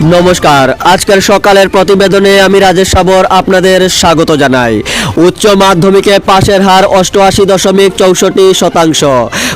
নমস্কার। আজকের সকালের প্রতিবেদনে আমি রাজেশ সাবর আপনাদের স্বাগত জানাই। উচ্চ মাধ্যমিকে পাশের হার অষ্টআশি দশমিক চৌষট্টি শতাংশ।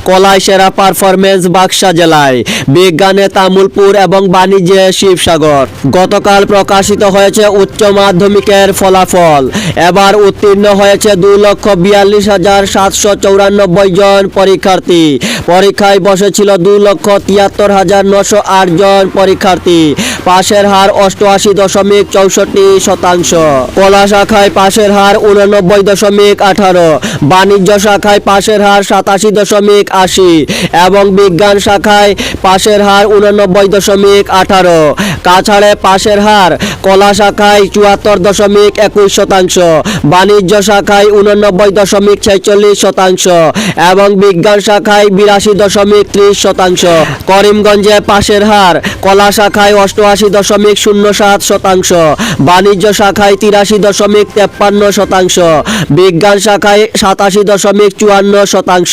কলায় সেরা পারফরমেন্স বাক্সা জেলায়। বিজ্ঞানে তামুলপুর এবং বাণিজ্যে শিবসাগর। গতকাল প্রকাশিত হয়েছে উচ্চ মাধ্যমিকের ফলাফল। এবার উত্তীর্ণ হয়েছে দুই লক্ষ বিয়াল্লিশ হাজার সাতশো চৌরানব্বই জন পরীক্ষার্থী। পরীক্ষায় বসেছিল দুই লক্ষ তিয়াত্তর হাজার নশো আট জন পরীক্ষার্থী। পাশের হার অষ্টআশি দশমিক চৌষট্টি শতাংশ। কলা শাখায় পাশের হার উননব্বই দশমিক আঠারো। বাণিজ্য শাখায় পাশের হার সাতাশি দশমিক আশি এবং বিজ্ঞান শাখায় পাশের হার উননব্বই দশমিক আঠারো। কাছাড়ে পাশের হার কলা শাখায় চুয়াত্তর দশমিক একুশ শতাংশ, বাণিজ্য শাখায় উননব্বই দশমিক ছেচল্লিশ শতাংশ এবং বিজ্ঞান শাখায় বিরাশি দশমিক ত্রিশ শতাংশ। করিমগঞ্জে পাশের হার কলা শাখায় অষ্টআশি দশমিক শূন্য সাত শতাংশ, বাণিজ্য শাখায় তিরাশি দশমিক তেপ্পান্ন শতাংশ, বিজ্ঞান শাখায় সাতাশি দশমিক চুয়ান্ন শতাংশ।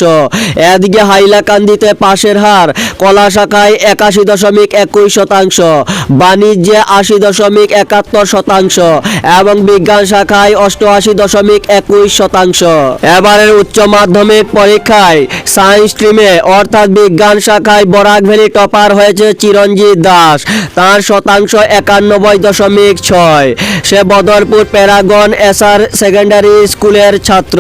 এদিকে হাইলাকান্দিতে পাশের হার কলা শাখায় একাশি দশমিক একুশ শতাংশ, বাণিজ্যে আশি দশমিক একাত্তর শতাংশ এবং বিজ্ঞান শাখায় অষ্টআশি দশমিক একুশ শতাংশ। এবারের উচ্চ মাধ্যমিক পরীক্ষায় সায়েন্স স্ট্রিমে অর্থাৎ বিজ্ঞান শাখায় বরাক ভ্যালি টপার হয়েছে চিরঞ্জিত দাস, তার শতাংশ একানব্বই দশমিক ছয়। সে বদরপুর প্যারাগন এসআর সেকেন্ডারি স্কুলের ছাত্র।